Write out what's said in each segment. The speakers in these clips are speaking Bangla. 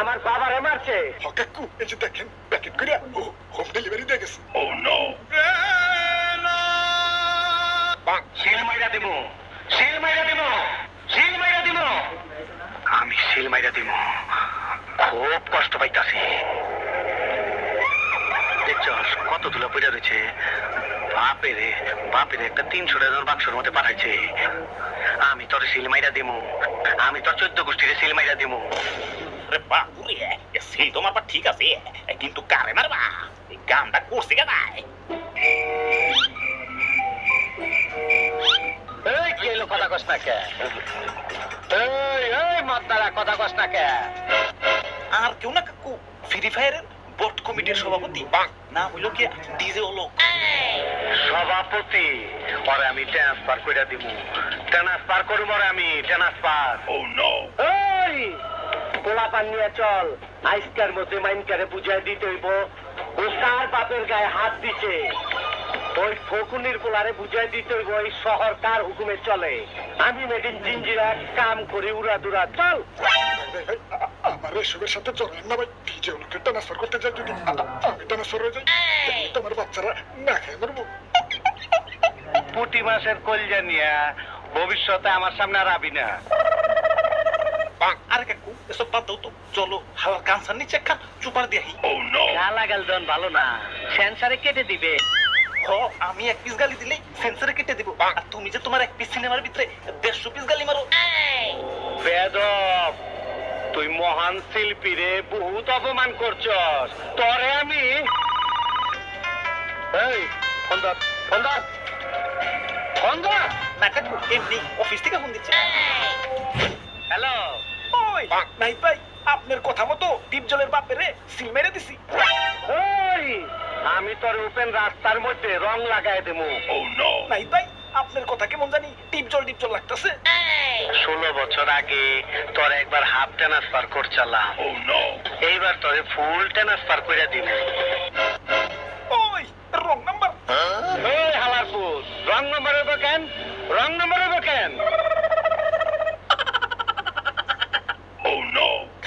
আমার বাবারে মারছে হ কাকু এই যে দেখেন প্যাকেট করে হোম ডেলিভারি দিয়ে গেছে। Oh no. শিল মাইরা দিব। শিল মাইরা দিব। শিল মাইরা দিব। আমি শিল মাইরা দিব। খুব কষ্ট পাইতাছি। দেখছস কত ধুলা পড়ে রয়েছে বাপেরে বাপেরে একটা তিনশো টাকার বাক্সের মধ্যে পাঠাইছে। আমি তোর শিল মাইরা দিব আমি তোর চোদ্দ গোষ্ঠীরে শিল মাইরা দিব আরে বাপুরে সেই তোমার পা ঠিক আছে কিন্তু কারে মারবা? এই কামটা করছে কেনাই এই কি এলো কথা কস না কে? এই এই মাতারা কথা কস না কে? আর কেউ না কাকু ফ্রি ফায়ারের বোর্ড কমিটির সভাপতি। না হইল কি ডিজে হলো সভাপতি পরে আমি ট্রান্সফার করে দিব ট্রান্সফার করব আমি ট্রান্সফার ও নো এই! পোলাপান নিয়ে চল। আইসকার মধ্যে মাইনকারে বুঝাই দিতে হইব। ও কার বাপের গায়ে হাত দিছে। ওই ফকুনির পোলারে বুঝাই দিতে হইব ওই শহর কার হুকুমে চলে। আমি মেডিন জিঞ্জিরা কাম করি উড়া দুরা চল। আমার এসবের সাথে জড়ান না ভাই ডিজে লোকে ট্রান্সফার করতে যাই যদি। আমি ট্রান্সফার হয়ে যাই তোমার বাচ্চারা না খেয়ে মরবো। পুটি মাসের কলজা নিয়া ভবিষ্যতে আমার সামনে আর আবি না। আরে কাকু এসব বাদ দাও তো। চলো হাওয়ার কানসার নিচে খান চুপার দিয়াহি ও নো গালা ভালো না। সেন্সারে কেটে দিবে। হ আমি এক পিস গালি দিলেই সেন্সারে কেটে দিব। আর তুমি যে তোমার এক পিস সিনেমার ভিতরে দেড়শো পিস গালি মারো। বেদব তুই মহান শিল্পী রে বহুত অপমান করছস। তরে আমি এই ফোন ধর ফোন ধর ফোন ধর না কাকু এমনি অফিস থেকে ফোন দিচ্ছে। হ্যালো! ওই নাই ভাই আপনার কথা মতো টিপ জলের বাপেরে সিল মেরে দিছি। ওই আমি তোর ওপেন রাস্তার মধ্যে রং লাগাই দেবো। নাই ভাই আপনার কথা কেমন জানি টিপ জল টিপ জল লাগতেছে। ষোলো বছর আগে তোর একবার হাফ ট্রান্সফার করছিলাম। এইবার তোরে ফুল ট্রান্সফার করে দিবে ওই রং নাম্বার। এই হালারপুর রং নম্বর কেন? রং নম্বর কেন?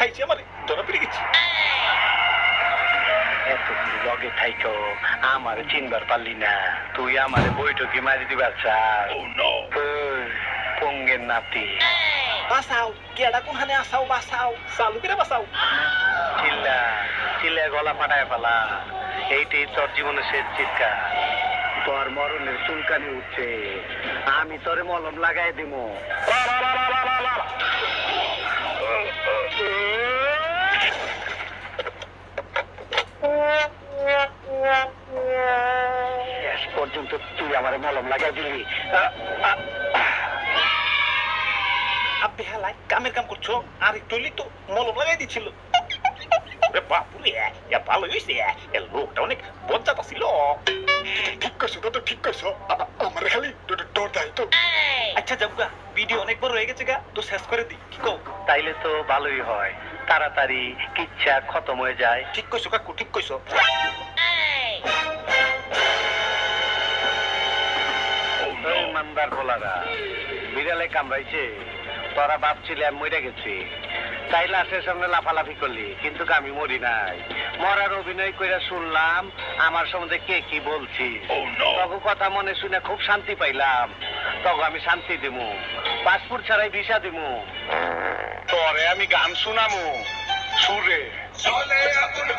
খাইছি আমারে ধরা পড়ে গেছি। লগে থাইকো আমার চিনবার পারলি না। তুই আমার বইটকি মারি দিবার চাস পঙ্গের নাতি। বাসাও কেডা কোন আসাও বাসাও চালু করে বাসাও চিল্লা চিল্লা গলা ফাটায় ফেলা। এইটাই তোর জীবনে শেষ চিৎকার। তোর মরণের চুলকানি উঠছে। আমি তোরে মলম লাগাই দিব শেষ পর্যন্ত তুই আমার মলম লাগাই দিলি। আপনি হেলাই কামের কাম করছ? আর একটু তো মলম লাগাই দিচ্ছিল ওরে বাপুরে ভালো হয়েছে লোকটা অনেক বজ্জাত ছিল ঠিক করছ দাদা ঠিক করছ। আমার খালি ডর দেয় তো। আচ্ছা যাবগা ভিডিও অনেক বড় হয়ে গেছে গা তো শেষ করে দিই কি কও? তাইলে তো ভালোই হয়। তাড়াতাড়ি কিচ্ছা খতম হয়ে যায়। ঠিক কইছো কাকু ঠিক কইছো। বিড়ালে কামড়াইছে। তোরা ভাবছিলে আমি মরে গেছি। তাই লাশের সামনে লাফালাফি করলি কিন্তু আমি মরি নাই। মরার অভিনয় করে শুনলাম আমার সম্বন্ধে কে কি বলছি। তখন কথা মনে শুনে খুব শান্তি পাইলাম। তখন আমি শান্তি দিমু। পাসপোর্ট ছাড়াই ভিসা দিমু। তোরে আমি গান শুনামু। সুরে। চলে আগুন